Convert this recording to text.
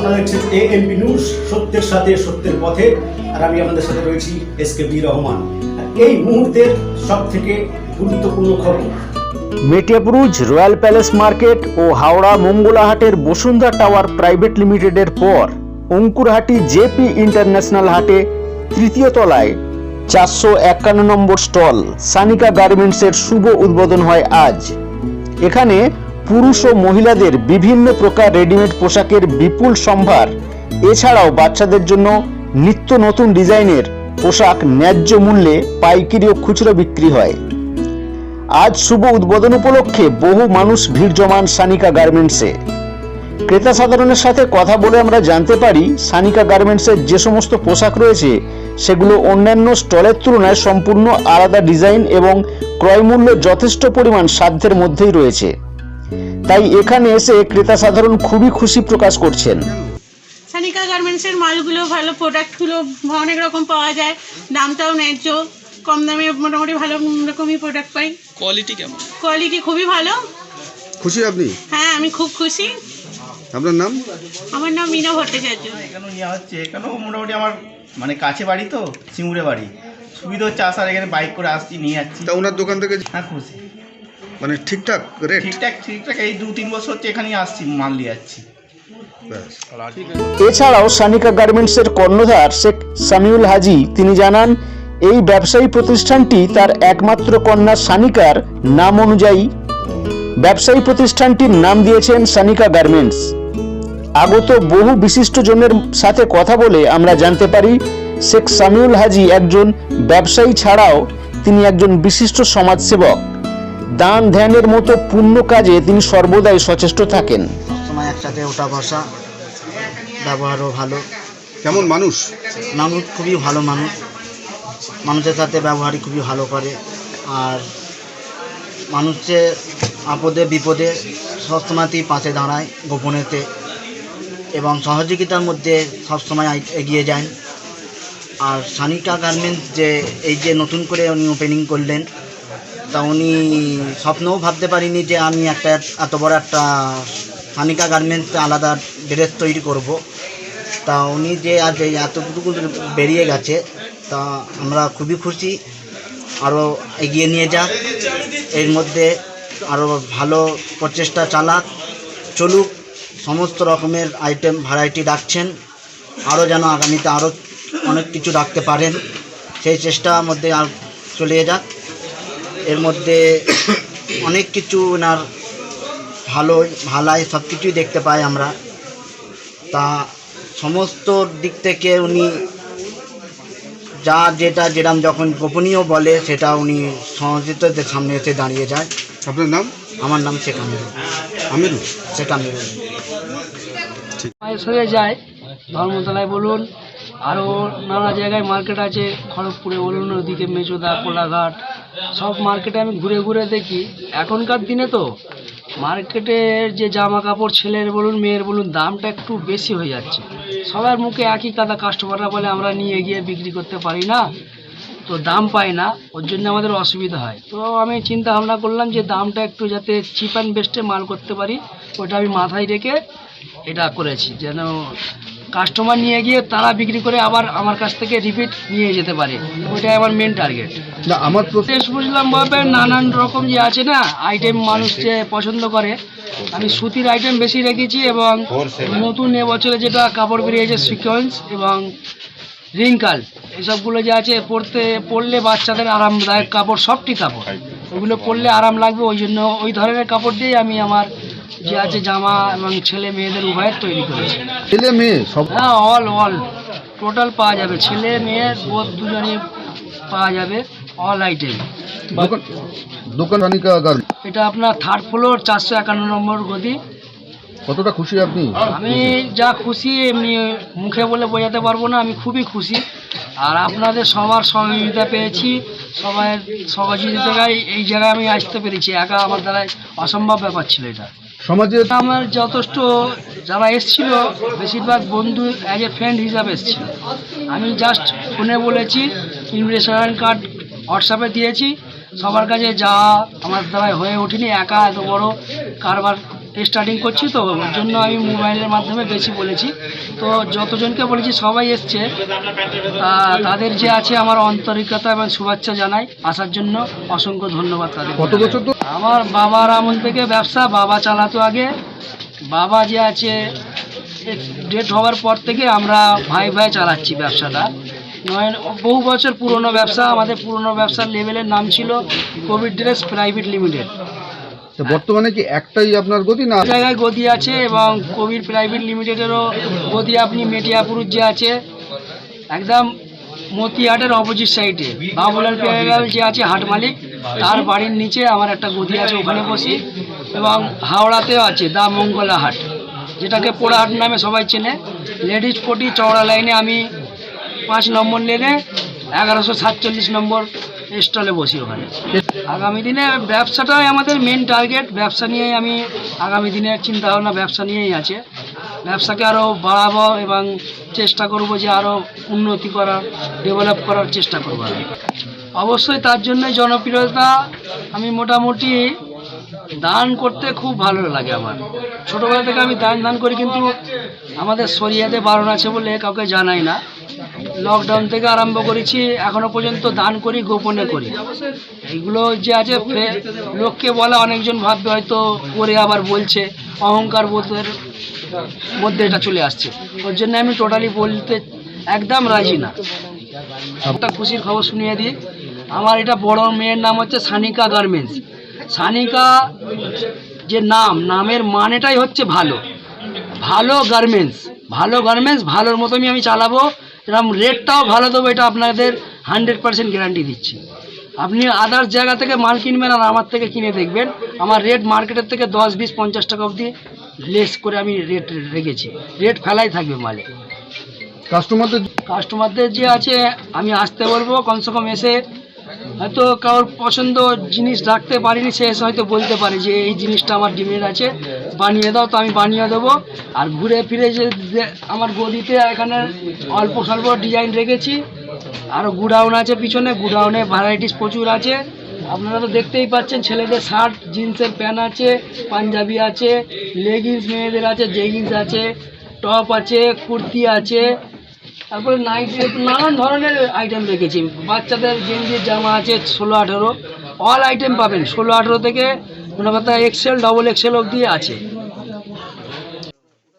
আপনারা দেখছেন এ MP news সত্যের সাথে সত্যের পথে। আর আমি আপনাদের সাথে রয়েছি এস কে বি রহমান। এই মুহূর্তের সব থেকে গুরুত্বপূর্ণ খবর। মেটিয়াপুরুজ রয়্যাল প্যালেস মার্কেট ও হাওড়া মঙ্গলাহাটের বসুন্ধরা টাওয়ার প্রাইভেট লিমিটেডের পর অঙ্কুরহাটি জেপি ইন্টারন্যাশনাল হাটে তৃতীয় তলায় চারশো একান্ন নম্বর স্টল সানিকা গার্মেন্টসের শুভ উদ্বোধন হয় আজ। এখানে পুরুষ ও মহিলাদের বিভিন্ন প্রকার রেডিমেড পোশাকের বিপুল সম্ভার। এছাড়াও বাচ্চাদের জন্য নিত্য নতুন ডিজাইনের পোশাক ন্যায্য মূল্যে পাইকারি ও খুচরো বিক্রি হয়। আজ শুভ উদ্বোধন উপলক্ষে বহু মানুষ ভিড় জমান সানিকা গার্মেন্টসে। ক্রেতা সাধারণের সাথে কথা বলে আমরা জানতে পারি, সানিকা গার্মেন্টসের যে সমস্ত পোশাক রয়েছে, সেগুলো অন্যান্য স্টলের তুলনায় সম্পূর্ণ আলাদা ডিজাইন এবং ক্রয়মূল্য যথেষ্ট পরিমাণ সাধ্যের মধ্যেই রয়েছে। তাই এখানে এসে ক্রেতা সাধারণ খুবই খুশি প্রকাশ করছেন। সানিকা গার্মেন্টসের মালগুলো ভালো প্রোডাক্টগুলো অনেক রকম পাওয়া যায়। দামটাও ন্যায্য। কম দামে মোটামুটি ভালো রকমই প্রোডাক্ট পাই। কোয়ালিটি কেমন? কোয়ালিটি খুবই ভালো। খুশি আপনি? হ্যাঁ আমি খুব খুশি। আপনার নাম? আমার নাম মিনা ভট্টাচার্য। এখানে নেওয়া হচ্ছে এখানেও মোটামুটি আমার মানে কাছে বাড়ি তো সিঙ্গুরে বাড়ি। সুবিধা হচ্ছে আসার এখানে বাইক করে আসছি নিয়ে যাচ্ছি তা ওনার দোকান থেকে হ্যাঁ খুশি। মানে ঠিকঠাক রেট ঠিকঠাক ঠিকঠাক এই দু তিন বছর হচ্ছে এখানেই আসছি মাল নিয়ে যাচ্ছি এছাড়াও সানিকা গার্মেন্টসের কর্ণধার শেখ সামিউল হাজি তিনি জানান এই ব্যবসায়ী প্রতিষ্ঠানটি তার একমাত্র কন্যা সানিকার নাম অনুযায়ী। ব্যবসায়ী প্রতিষ্ঠানটির নাম দিয়েছেন সানিকা গার্মেন্টস। আগত বহু বিশিষ্ট জনের সাথে কথা বলে আমরা জানতে পারি শেখ সামিউল হাজি একজন ব্যবসায়ী ছাড়াও তিনি একজন বিশিষ্ট সমাজসেবক। দান ধ্যানের মতো পুণ্য কাজে তিনি সর্বদাই সচেষ্ট থাকেন। সময় একসাথে ওঠা বসা ব্যবহারও ভালো। কেমন মানুষ? মানুষ খুবই ভালো মানুষ। মানুষের সাথে ব্যবহারই খুবই ভালো করে। আর মানুষের আপদে বিপদে সবসময়তেই পাশে দাঁড়ায় গোপনেতে এবং সহযোগিতার মধ্যে সবসময় এগিয়ে যান। আর সানিকা গার্মেন্টস যে এই যে নতুন করে উনি ওপেনিং করলেন তা উনি স্বপ্নও ভাবতে পারিনি যে আমি একটা এত বড় একটা সানিকা গার্মেন্টস আলাদা ড্রেস তৈরি করব। তা উনি যে আজ এই এতটুকু বেরিয়ে গেছে, তা আমরা খুবই খুশি। আরও এগিয়ে নিয়ে যাক। এর মধ্যে আরও ভালো প্রচেষ্টা চালাক, চলুক, সমস্ত রকমের আইটেম ভ্যারাইটি রাখছেন। আরও যেন আগামীতে আরও অনেক কিছু রাখতে পারেন। সেই চেষ্টার মধ্যে আর চলে যাক। এর মধ্যে অনেক কিছু ওনার ভালো ভালাই সব কিছুই দেখতে পাই আমরা। তা সমস্ত দিক থেকে উনি যা যেটা যেরম যখন গোপনীয় বলে সেটা উনি সহযোগিতাদের সামনে এসে দাঁড়িয়ে যায়। আপনার নাম? আমার নাম শেখ আমিরুল। আমিরু শেখ আমিরুল। মায়ের যায় ধর্মতলায় বলুন আরও নানা জায়গায় মার্কেট আছে, খড়গপুরে বলুন ওদিকে মেচোদা কোলাঘাট, সব মার্কেটে আমি ঘুরে ঘুরে দেখি। এখনকার দিনে তো মার্কেটের যে জামা কাপড় ছেলের বলুন, মেয়ের বলুন, দামটা একটু বেশি হয়ে যাচ্ছে। সবার মুখে একই কাদা কাস্টমাররা বলে, আমরা নিয়ে গিয়ে বিক্রি করতে পারি না। তো দাম পাই না, ওর জন্য আমাদের অসুবিধা হয়। তো আমি চিন্তা ভাবনা করলাম যে দামটা একটু যাতে চিপ অ্যান্ড বেস্টে মাল করতে পারি, ওটা আমি মাথায় রেখে এটা করেছি, যেন কাস্টমার নিয়ে গিয়ে তারা বিক্রি করে আবার আমার কাছ থেকে রিপিট নিয়ে যেতে পারে। ওইটাই আমার মেন টার্গেট না আমার শেষ বুঝলাম ভাবে নানান রকম যে আছে না আইটেম মানুষ যে পছন্দ করে। আমি সুতির আইটেম বেশি রেখেছি এবং নতুন এবছরে যেটা কাপড় বেরিয়েছে সিকোয়েন্স এবং রিঙ্কাল এসবগুলো যে আছে পরতে পরলে বাচ্চাদের আরামদায়ক কাপড় সবটি কাপড়। ওগুলো পরলে আরাম লাগবে ওই জন্য ওই ধরনের কাপড় দিয়েই আমি আমার যে আছে জামা এবং ছেলে মেয়েদের উভয়ের তৈরি করেছি। ছেলে মেয়ে সব? হ্যাঁ অল অল টোটাল পাওয়া যাবে। ছেলে মেয়ে বোধ দুজনই পাওয়া যাবে অল আইটেম দোকান এটা আপনার থার্ড ফ্লোর চারশো একান্ন নম্বর গদি। কতটা খুশি আপনি? আমি যা খুশি এমনি মুখে বলে বোঝাতে পারব না আমি খুবই খুশি। আর আপনাদের সবার সহযোগিতা পেয়েছি। সবাই সহযোগিতায় এই জায়গায় আমি আসতে পেরেছি। একা আমার দ্বারা অসম্ভব ব্যাপার ছিল এটা। সমাজে আমার যথেষ্ট যারা এসছিল বেশিরভাগ বন্ধু অ্যাজ এ ফ্রেন্ড হিসাবে এসছিল। আমি জাস্ট ফোনে বলেছি ইনভিটেশন কার্ড হোয়াটসঅ্যাপে দিয়েছি। সবার কাছে যা আমার দ্বারা হয়ে ওঠেনি একা এত বড় কারবার স্টার্টিং করছি তো ওর জন্য আমি মোবাইলের মাধ্যমে বেশি বলেছি। তো যতজনকে বলেছি সবাই এসছে। তাদের যে আছে আমার আন্তরিকতা এবং শুভেচ্ছা জানাই। আসার জন্য অসংখ্য ধন্যবাদ তাদের। কত বছর তো আমার বাবার আমল থেকে ব্যবসা বাবা চালাতো আগে। বাবা যে আছে ডেট হওয়ার পর থেকে আমরা ভাই ভাই চালাচ্ছি ব্যবসাটা। নয় বহু বছর পুরনো ব্যবসা আমাদের পুরনো ব্যবসার লেভেলের নাম ছিল কোভিড ড্রেস প্রাইভেট লিমিটেড। তা বর্তমানে কি একটাই আপনার গতি না? জায়গায় গদি আছে এবং কোভিড প্রাইভেট লিমিটেডেরও গদি আপনি মেটিয়াপুর যে আছে একদম মতিহাটের অপোজিট সাইডে বাবুলাল পেয়ারাল যে আছে হাট মালিক, তার বাড়ির নিচে আমার একটা গদি আছে, ওখানে বসি। এবং হাওড়াতেও আছে দা মঙ্গলা হাট, যেটাকে পোড়াহাট নামে সবাই চেনে। লেডিস পটি চওড়া লাইনে আমি পাঁচ নম্বর লেনে এগারোশো সাতচল্লিশ নম্বর স্টলে বসি ওখানে। আগামী দিনে ব্যবসাটাই আমাদের মেন টার্গেট ব্যবসা নিয়েই আমি আগামী দিনের চিন্তা ভাবনা ব্যবসা নিয়েই আছে। ব্যবসাকে আরও বাড়াবো এবং চেষ্টা করব যে আরও উন্নতি করার ডেভেলপ করার চেষ্টা করব অবশ্যই তার জন্য জনপ্রিয়তা আমি মোটামুটি দান করতে খুব ভালো লাগে আমার। ছোটোবেলা থেকে আমি দান দান করি কিন্তু আমাদের শরিয়াতে বারণ আছে বলে কাউকে জানাই না। লকডাউন থেকে আরম্ভ করেছি, এখনও পর্যন্ত দান করি, গোপনে করি। এইগুলো যে আছে লোককে বলা, অনেকজন ভাববে হয়তো করে আবার বলছে, অহংকার বোধের মধ্যে এটা চলে আসছে। ওর জন্য আমি টোটালি বলতে একদম রাজি না। একটা খুশির খবর শুনিয়ে দিই। আমার এটা বড় মেয়ের নাম হচ্ছে সানিকা গার্মেন্টস। সানিকা যে নাম, নামের মানেটাই হচ্ছে ভালো। ভালো গার্মেন্টস ভালো গার্মেন্টস, ভালোর মতনই আমি চালাবো। এরকম রেটটাও ভালো দেবো, এটা আপনাদের হান্ড্রেড পার্সেন্ট গ্যারান্টি দিচ্ছি। আপনি আদার্স জায়গা থেকে মাল কিনবেন আর আমার থেকে কিনে দেখবেন। আমার রেট মার্কেটের থেকে দশ, বিশ, পঞ্চাশ টাকা অবধি লেস করে আমি রেট রেখেছি। রেট ফেলাই থাকবে মালে। কাস্টমারদের কাস্টমারদের যে আছে আমি আসতে বলব কমসে কম এসে হয়তো কারোর পছন্দ জিনিস রাখতে পারিনি সে এসে হয়তো বলতে পারে যে এই জিনিসটা আমার ডিমের আছে বানিয়ে দাও তো আমি বানিয়ে দেবো। আর ঘুরে ফিরে যে যে আমার গদিতে এখানে অল্প স্বল্প ডিজাইন রেখেছি আরও গুডাউন আছে পিছনে গুডাউনে ভ্যারাইটিস প্রচুর আছে। আপনারা তো দেখতেই পাচ্ছেন, ছেলেদের শার্ট, জিন্সের প্যান্ট আছে, পাঞ্জাবি আছে লেগিংস মেয়েদের আছে জেগিংস আছে টপ আছে, কুর্তি আছে। তারপরে নাইট নানান ধরনের আইটেম রেখেছি বাচ্চাদের জিন্সের জামা আছে, ষোলো, আঠেরো। অল আইটেম পাবেন, ষোলো, আঠেরো থেকে মনে কথা এক্সেল ডবল এক্সেল অবধি আছে।